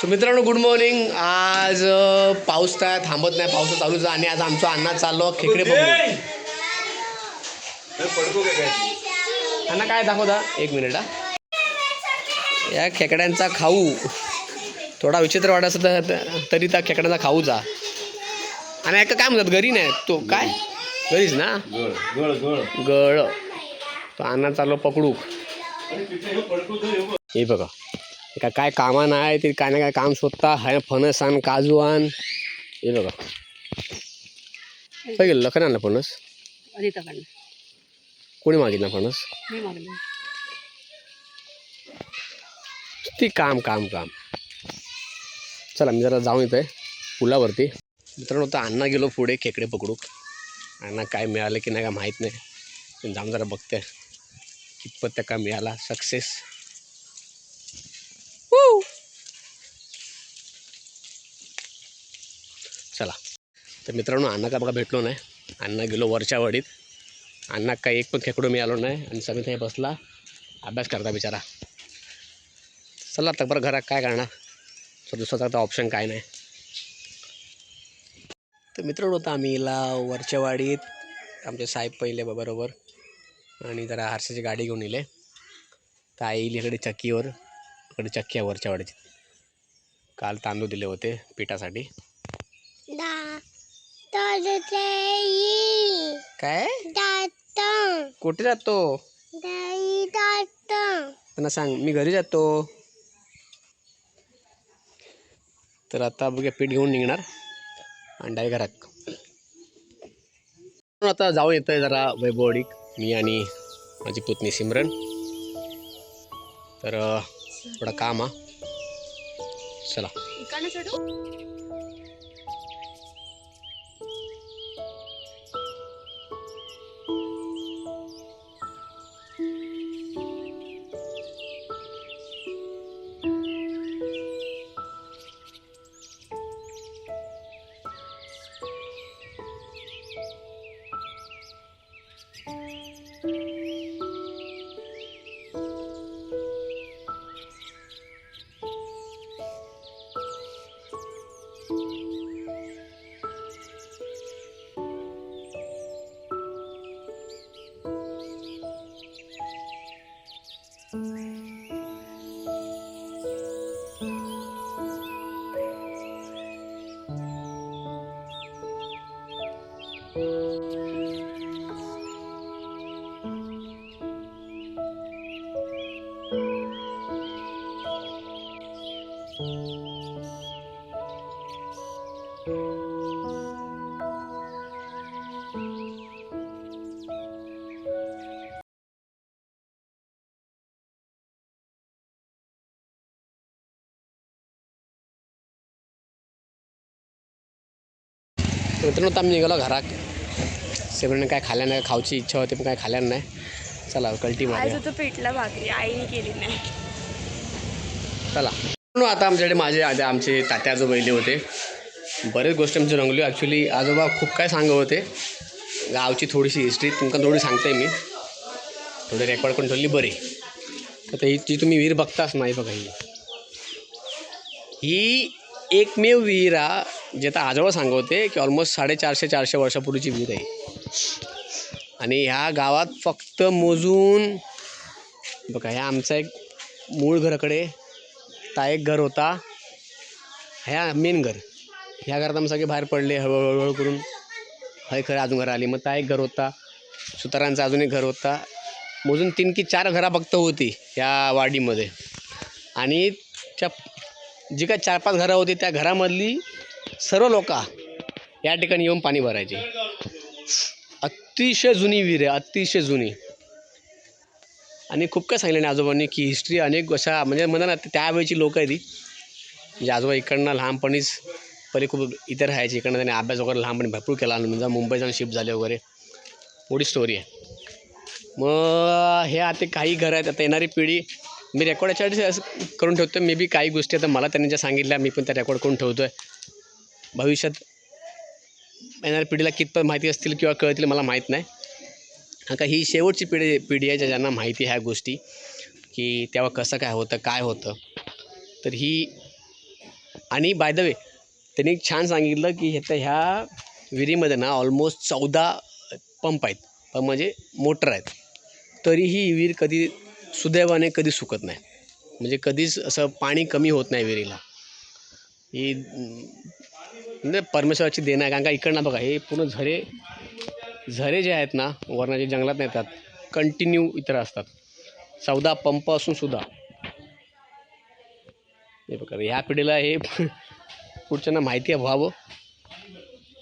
So मित्रांनो good morning आज पाऊस काय थांबत नाही. पाऊस चालूच आणि आज आमचा अण्णा चाललो खेकडे बघू अण्णा काय दाखवता? एक मिनिट हा. या खेकड्यांचा खाऊ. थोडा विचित्र वाटत असं तर तरी त्या खेकड्यांचा खाऊचा आणि एका काय म्हणतात घरी नाही. तो काय? घरीच ना? गळ. गळ. तो अण्णा चाललो पकडू. हे बघा. हे काय काय कामा नाही ते काय ना काय काम शोधता हाय फणस आण काजू आण. हे बघा. काय गेलं लखन आणलं फणस? कोणी मागितलं फणस? ती काम काम काम. चला मी जरा जाऊन येतोय पुलावरती. मित्रांनो आता अण्णा गेलो पुढे खेकडे पकडू अण्णा काय मिळालं की नाही का माहीत नाही. जाऊन जरा बघते. कितपत त्या का मिळाला सक्सेस चला. तर मित्रांनो अण्णा का बघा भेटलो नाही. अण्णा गेलो वरच्या वाडीत अण्णा काय एक पण खेकडो मिळालो नाही. आणि सगळं हे बसला. अभ्यास करता बिचारा. चला आता बरं घरात काय करणार? सो दुसरा आता ऑप्शन काय नाही. तर मित्रांनो आता आम्ही इला वरच्या वाडीत. आमचे साहेब पहिले बरोबर. आणि जरा हारशाची गाडी घेऊन इले. तर आई येईल इकडे चक्कीवर इकडे चक्की आहे वरच्या वाडीची काल तांदूळ दिले होते पिठासाठी. काय? कुठे जातो? त्यांना सांग मी घरी जातो. तर आता बघूया पीठ घेऊन निघणार. आणि डाय घरात. आता जाऊन येतोय जरा वैभवडीक मी आणि माझी पुतणी सिमरन. तर थोडं काम हा. चला. मित्रांनो आता आम्ही निघालो घरात. सिमरने काय खाल्ल्या नाही खाऊची इच्छा होती पण काय खाल्ल्या नाही. चला कल्टी आज मारूया होतं पिठला भाकरी आईने केली नाही. चला. आता आमच्याकडे माझे आधी आमचे तात्या आजोबा बैले होते. बरेच गोष्टी आमची रंगली. ॲक्च्युली आजोबा खूप काय सांगत होते. गावची थोडीशी हिस्ट्री तुमका थोडी सांगते मी. थोडी रेकॉर्ड करून ठेवली बरी. तर ही जी तुम्ही विहीर बघताच नाही बघा ही. ही एकमेव विहीर हा जे आता आजोबा सांगवते की ऑलमोस्ट साडेचारशे चारशे वर्षापूर्वीची विहीर आहे. आणि ह्या गावात फक्त मोजून बघा ह्या आमचा एक मूळ घराकडे ता एक घर होता. ह्या मेन घर. ह्या घरात आम्ही सगळे बाहेर पडले हळूहळू हळूहळू करून. हय खरं अजून घर आली. मग ता एक घर होता. सुतारांचा अजून एक घर होता. मोजून तीन की चार घरा फक्त होती या वाडीमध्ये. आणि त्या जी काय चार पाच घरं होती त्या घरामधली सर्व लोक या ठिकाणी येऊन पाणी भरायचे. अतिशय जुनी विहीर आहे अतिशय जुनी. आणि खूप काय सांगितलं नाही आजोबांनी की हिस्ट्री अनेक अशा म्हणजे म्हणा ना त्यावेळची लोक आहे ती म्हणजे आजोबा इकडनं लहानपणीच पहिले खूप इतर राहायचे इकडनं त्यांनी अभ्यास वगैरे लहानपणी भरपूर केला. म्हणजे मुंबई जाऊन शिफ्ट झाले वगैरे. मोठी स्टोरी आहे. मग हे आता काही घरं आहेत आता येणारी पिढी मी रेकॉर्ड याच्यासाठी असं करून ठेवतो मे बी काही गोष्टी आता मला त्यांनी ज्या सांगितल्या मी पण त्या रेकॉर्ड करून ठेवतो आहे भविष्यात येणाऱ्या पिढीला कितपत माहिती असतील किंवा कळतील मला माहीत नाही. कारण का ही शेवटची पिढी पिढी आहे ज्या- ज्यांना माहिती ह्या गोष्टी की तेव्हा कसं काय होतं काय होतं. तर ही आणि बाय द वे त्यांनी एक छान सांगितलं की तर ह्या विहिरीमध्ये ना ऑलमोस्ट चौदा पंप आहेत. पंप म्हणजे मोटर आहेत. तरीही ही विहीर कधी सुदैवाने कधी सुकत नाही. म्हणजे कधीच असं पाणी कमी होत नाही विहिरीला. ही म्हणजे परमेश्वराची देणं आहे. कारण का इकडनं बघा हे पूर्ण झरे झरे जे आहेत ना वरणाचे जंगलात नाही येतात कंटिन्यू इतर असतात. चौदा पंप असून सुद्धा. हे बघा ह्या पिढीला हे पुढच्यांना माहिती आहे व्हावं.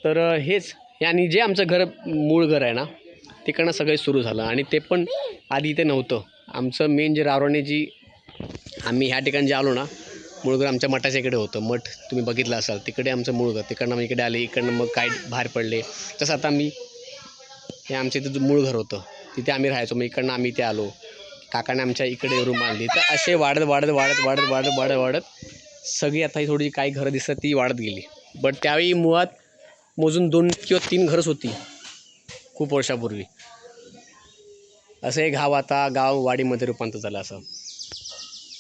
तर हेच. हे आणि जे आमचं घर मूळ घर आहे ना तिकडनं सगळं सुरू झालं. आणि ते पण आधी इथे नव्हतं. आमचं मेन जे रावराणे जी आम्ही ह्या ठिकाणी जे आलो ना मूळ घर आमच्या मठाच्या इकडे होतं मठ तुम्ही बघितलं असाल तिकडे आमचं मूळ घर तिकडनं मग इकडे आले इकडनं मग काय बाहेर पडले. तसं आता मी हे आमच्या इथं जे मूळ घर होतं तिथे आम्ही राहायचो मग इकडनं आम्ही इथे आलो. काकाने आमच्या इकडे रूम आणली. तर असे वाढत वाढत वाढत वाढत वाढत वाढत वाढत सगळी आता ही थोडी काही घरं दिसतात ती वाढत गेली. बट त्यावेळी मुळात मोजून दोन किंवा तीन घरच होती खूप वर्षापूर्वी. असं हे गाव आता गाव वाडीमध्ये रूपांतर झालं असं.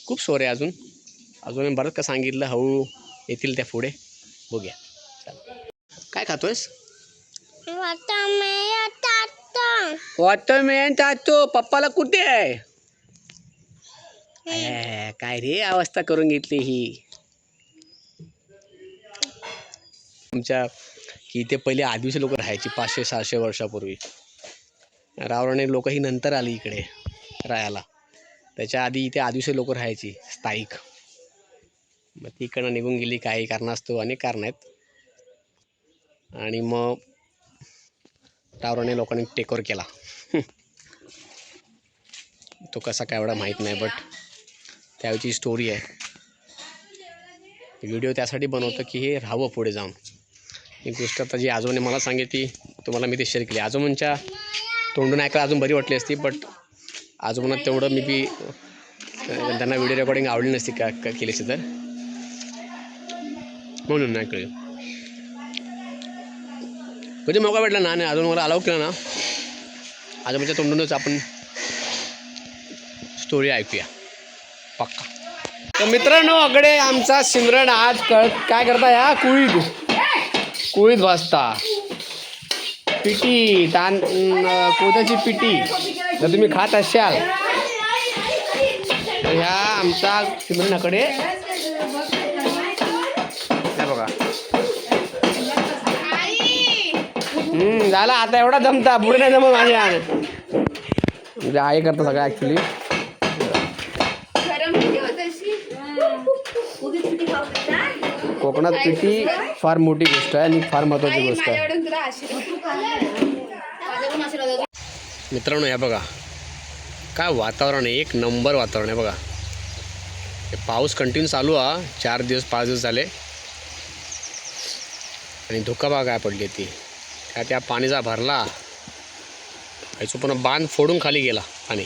खूप सोरे आहे अजून. अजून बरंच का सांगितलं हळू येतील त्या पुढे. बघूया. काय खातोयस? वॉटरमॅन टाकतो पप्पाला कुठे आहे? काय रे अवस्था करून घेतली ही. आमच्या की इथे पहिले आदिवासी लोक राहायची पाचशे सहाशे वर्षापूर्वी. रावराणे लोक ही नंतर आली इकडे राहायला. त्याच्या आधी इथे आदिवासी लोक राहायची स्थायिक. मग ती इकडनं निघून गेली काही कारणास्तव अनेक कारण आहेत. आणि मग टावराने लोकांनी टेक केला. तो कसा काय एवढा माहीत नाही बट त्यावेळची स्टोरी आहे. व्हिडिओ त्यासाठी बनवतो की हे राहावं पुढे जाऊन. एक गोष्ट आता जी आजोबाने मला सांगितली तुम्हाला मी ते शेअर केली. आजोबांच्या तोंडून ऐकायला अजून बरी वाटली असती बट आजोबांना तेवढं मी बी त्यांना व्हिडिओ रेकॉर्डिंग आवडली नसती का केली असती तर. म्हणून नाही कळलं. कधी मोका भेटला ना नाही अजून मला अलाव केला ना आजोबाच्या तोंडूनच आपण स्टोरी ऐकूया. पक्का. तर मित्रांनो अकडे आमचा सिमरन आज कळ काय करता या कुळीत. कुळीत वाजता. पिटी तान अं, पिटी. जर तुम्ही खात असाल. तर ह्या आमचा सिमरनाकडे हम्म, झाला आता एवढा जमता पुढे नाही जमत माझ्या. म्हणजे आई करता सगळं ॲक्च्युली कोकणात पिटी फार मोठी गोष्ट आहे आणि फार महत्त्वाची गोष्ट आहे. मित्रांनो या बघा. काय वातावरण आहे. एक नंबर वातावरण आहे बघा. हे पाऊस कंटिन्यू चालू हा चार दिवस पाच दिवस झाले. आणि धुका बघा काय पडली ती. त्या त्या पाणीचा भरला. याचं पण बांध फोडून खाली गेला पाणी.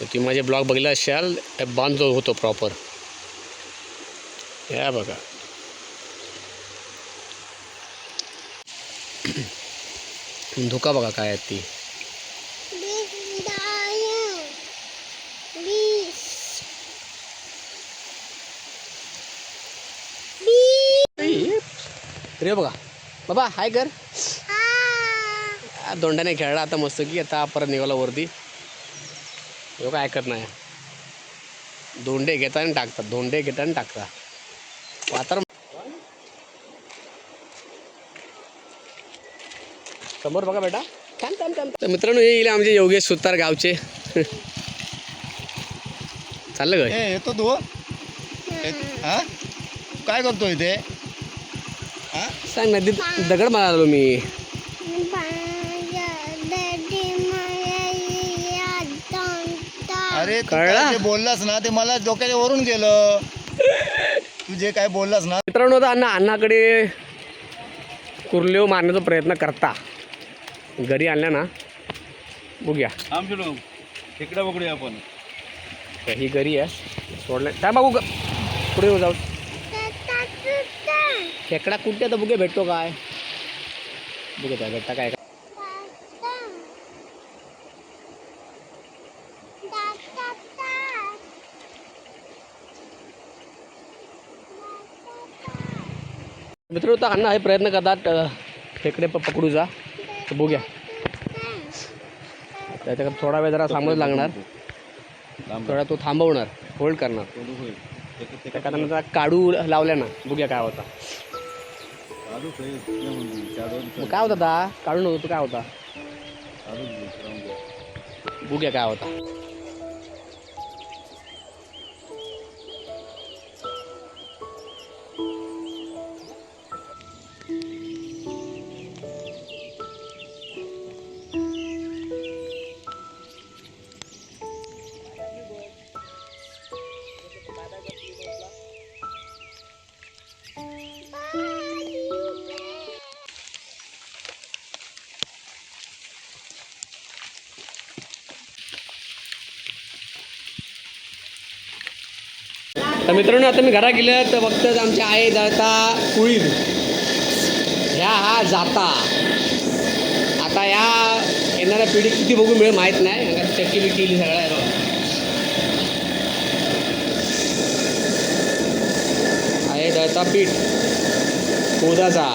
तर तुम्ही माझे ब्लॉग बघितला असाल बांध जो होतो प्रॉपर या बघा. धोका बघा काय आहेत ती. रे बघा. बाबा हाय कर. आ, दोंडाने खेळला आता मस्त की आता परत निघाला वरती. हे काय ऐकत नाही. दोंडे आणि टाकतात दोंडे घेतात आणि टाकतात. वातावरण समोर बघा बेटा. छान छान छान तर मित्रांनो हे येईल आमचे योगेश सुतार गावचे. चाललं काय ए येतो तू. हा? काय करतो इथे? हा सांग नदीत दगड मारालो मी. अरे तू कळला? जे बोललास ना ते मला डोक्याच्या वरून गेलं. तू जे काय बोललास ना. मित्रांनो आता अण्णा अण्णाकडे कुर्लेव मारण्याचा प्रयत्न करता. घरी आणल्या ना. बघूया. आमच्या तिकडे बघूया आपण. ही घरी आहे. सोडलं काय बघू ग. पुढे येऊ जाऊ. खेकडा कुठे तर बुगे भेटतो काय? बुगे त्या भेटता काय? मित्र त्यांना हे प्रयत्न करतात खेकडे पकडू जा बघूया. त्याच्याकडे थोडा वेळ जरा सांगूच लागणार. थोडा तो थांबवणार. होल्ड करणार. त्या कारण जरा काढू लावल्या ना बघूया काय होता. मग काय होता दा? काढू होतो काय होता? बघूया काय होता. तर मित्रांनो आता मी घरा गेलं तर फक्त आमच्या आई जाता कुळीद ह्या हा जाता. आता ह्या येणाऱ्या पिढी किती बघू मिळेल माहीत नाही. कारण चक्की बी केली सगळं आहे आहे दळता पीठ. कोदाचा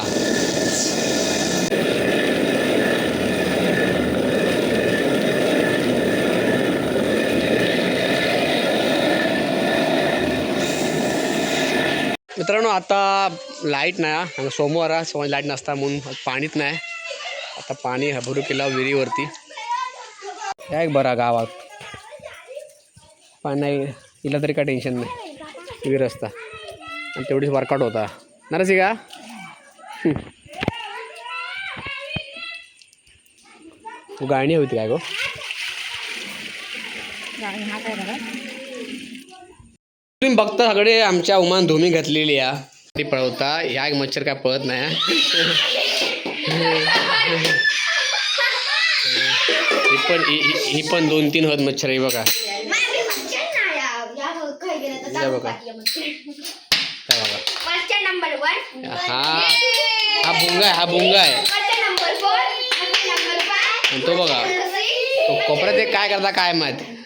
मित्रांनो आता लाइट नाही हा. आणि सोमवार आहे सोमवार लाइट नसता म्हणून पाणीच नाही. आता पाणी हबरू केला विहिरीवरती. या बरा गावात. पाणी नाही इला तरी काय टेन्शन नाही. विहीर असता. आणि तेवढीच वर्कआउट होता. नरसी का तू गाणी होती काय गो? तुम्ही बघता सगळे आमच्या उमान धुमी घातलेली या. ती पळवता. ह्या एक मच्छर काय पळत नाही हा. पण ही- पण दोन तीन होत मच्छर आहे बघा. बघा. हा. हा भुंगा आहे हा भुंगा आहे. तो बघा. तो कोपऱ्यात एक काय करता काय माहीत.